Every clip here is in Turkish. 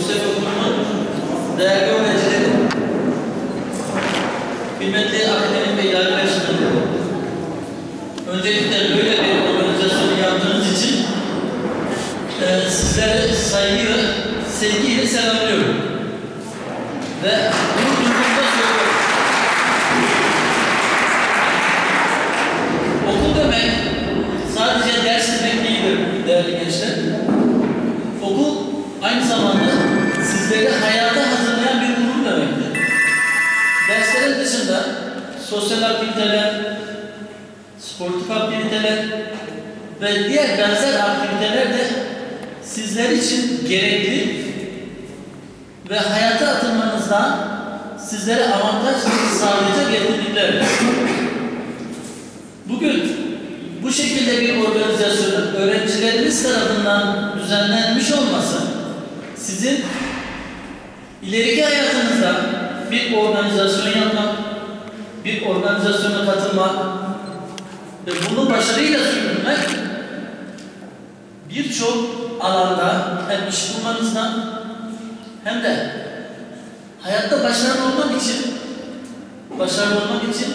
Yüksek Okulu'nun değerli öğrencileri, kıymetli akademik ve yargı personeli, öncelikle böyle bir organizasyonu yaptığınız için e, sizlere saygı ve sevgiyle selamlıyorum. Ve bunu duyduğumda söylüyorum. Okul demek sadece ders etmek değildir değerli gençler. Okul aynı zamanda sizleri hayata hazırlayan bir kurum demektir. Derslerin dışında sosyal aktiviteler, sportif aktiviteler ve diğer benzer aktiviteler de sizler için gerekli ve hayata atılmanızda sizlere avantaj sağlayacak etkinliklerdir. Bugün bu şekilde bir organizasyonun öğrencilerimiz tarafından düzenlenmiş olması sizin ileriki hayatınızda bir organizasyon yapmak, bir organizasyona katılmak ve bunu başarıyla sürdürmek birçok alanda hem iş bulmanızdan hem de hayatta başarılı olmak için başarılı olmak için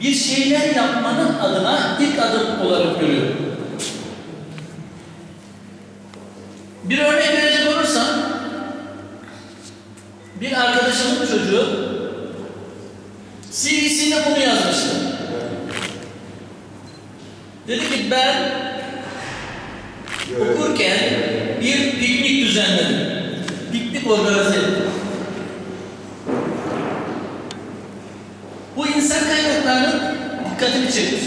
bir şeyler yapmanın adına ilk adım olarak görüyorum. Bir örnek arkadaşımın çocuğu CV'sine bunu yazmıştı. Dedi ki ben okurken bir piknik düzenledim. Piknik organize ettim. Bu insan kaynaklarının dikkatini çekmiş.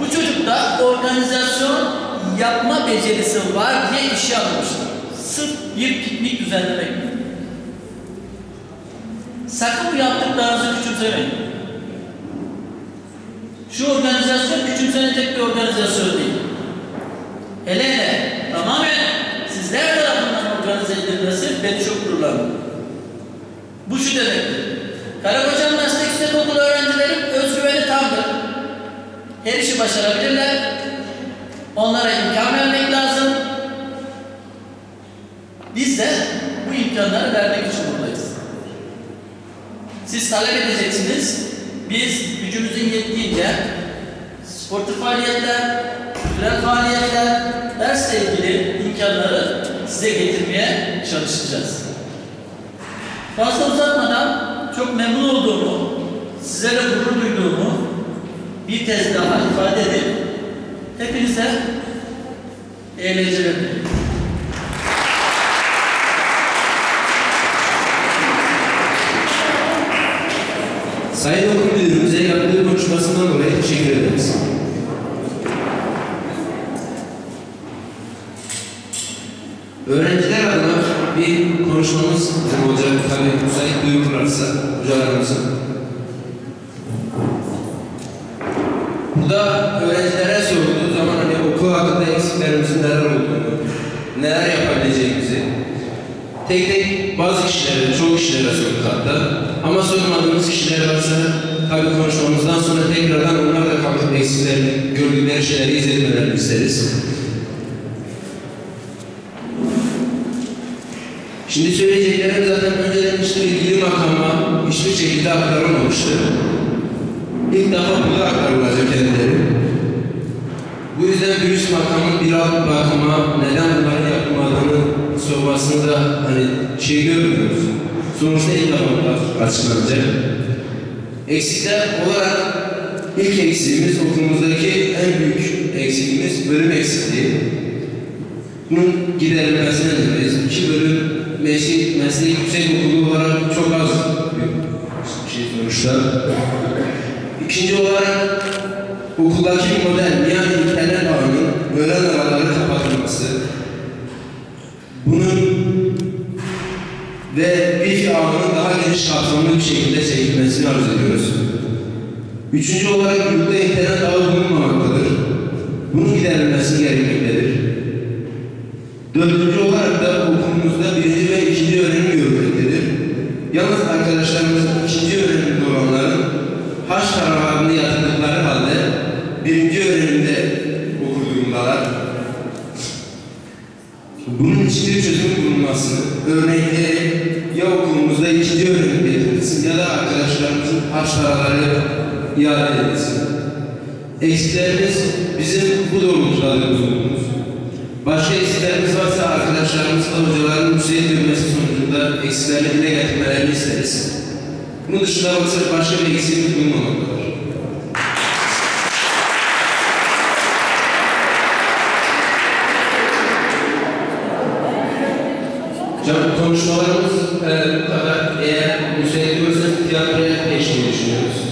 Bu çocukta organizasyon yapma becerisi var diye işe alınmıştır. Sırf bir piknik düzenlemek. Sakın bu yaptıklarınızı küçümsemeyin. Şu organizasyon küçümsenecek bir organizasyon değil. Hele hele tamamen sizler tarafından organize edilmesi beni çok gururlandı. Bu şu demektir. Karakoçan Meslek Yüksek Okulu öğrencilerin özgüveni tamdır. Her işi başarabilirler. Onlara imkan vermek lazım. Biz de bu imkanları vermek için. Siz talep edeceksiniz. Biz gücümüzün yettiğince sportif faaliyetler, kültürel faaliyetler, dersle ilgili imkanları size getirmeye çalışacağız. Fazla uzatmadan çok memnun olduğumu, sizlere gurur duyduğumu bir kez daha ifade edip hepinize eğlenceler diliyorum. Sayın Okul Müdürümüze yaptığı konuşmasından dolayı teşekkür ederiz. Öğrenciler adına bir konuşmamız bizim olacak. Tabii müsait duyururlarsa hocalarımızın. Burada öğrencilere sorduğu zaman hani okul hakkında eksiklerimizin neler olduğunu, neler yapabileceğimizi tek tek bazı kişilere, çoğu kişilere sorduk hatta. Ama sormadığımız kişiler varsa tabii konuşmamızdan sonra tekrardan onlar da kalkıp eksiklerini, gördükleri şeyleri izletmelerini isteriz. Şimdi söyleyeceklerim zaten önceden işte ilgili makama hiçbir şekilde aktarılmamıştı. İlk defa burada aktarılacak kendileri. Bu yüzden virüs makamın bir alt makama neden bunların yapılmadığını sormasını da hani şey görmüyoruz. Sonuçta defa bunlar açıklanacak. Eksikler olarak ilk eksiğimiz okulumuzdaki en büyük eksiğimiz bölüm eksikliği. Bunun giderilmesine diyoruz. İki bölüm meslek, meslek yüksek okulu olarak çok az bir şey sonuçta. İkinci olarak okuldaki model yani internet ağının öğlen araları kapatılması. Bunun ve Wi-Fi ağının daha geniş kapsamlı bir şekilde çekilmesini arzu ediyoruz. Üçüncü olarak yurtta internet ağı bulunmamaktadır. Bunun giderilmesi gerekmektedir. Dördüncü olarak bunun için bir çözüm bulunmasını, örnekleri ya okulumuzda ikinci öğrenim getirilsin ya da arkadaşlarımızın harç paraları iade edilsin. Eksiklerimiz bizim bu doğrultuda bulunduğumuz. Başka eksiklerimiz varsa arkadaşlarımızla hocaların müsait dönmesi sonucunda eksiklerini dile getirmelerini isteriz. Bunun dışında başka bir eksiğimiz bulunmamaktadır. Hocam konuşmalarımız e, bu kadar. Eğer müsait görürseniz tiyatroya geçmeyi düşünüyoruz.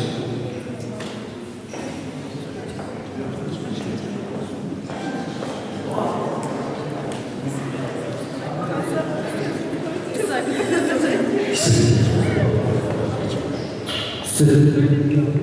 Bilal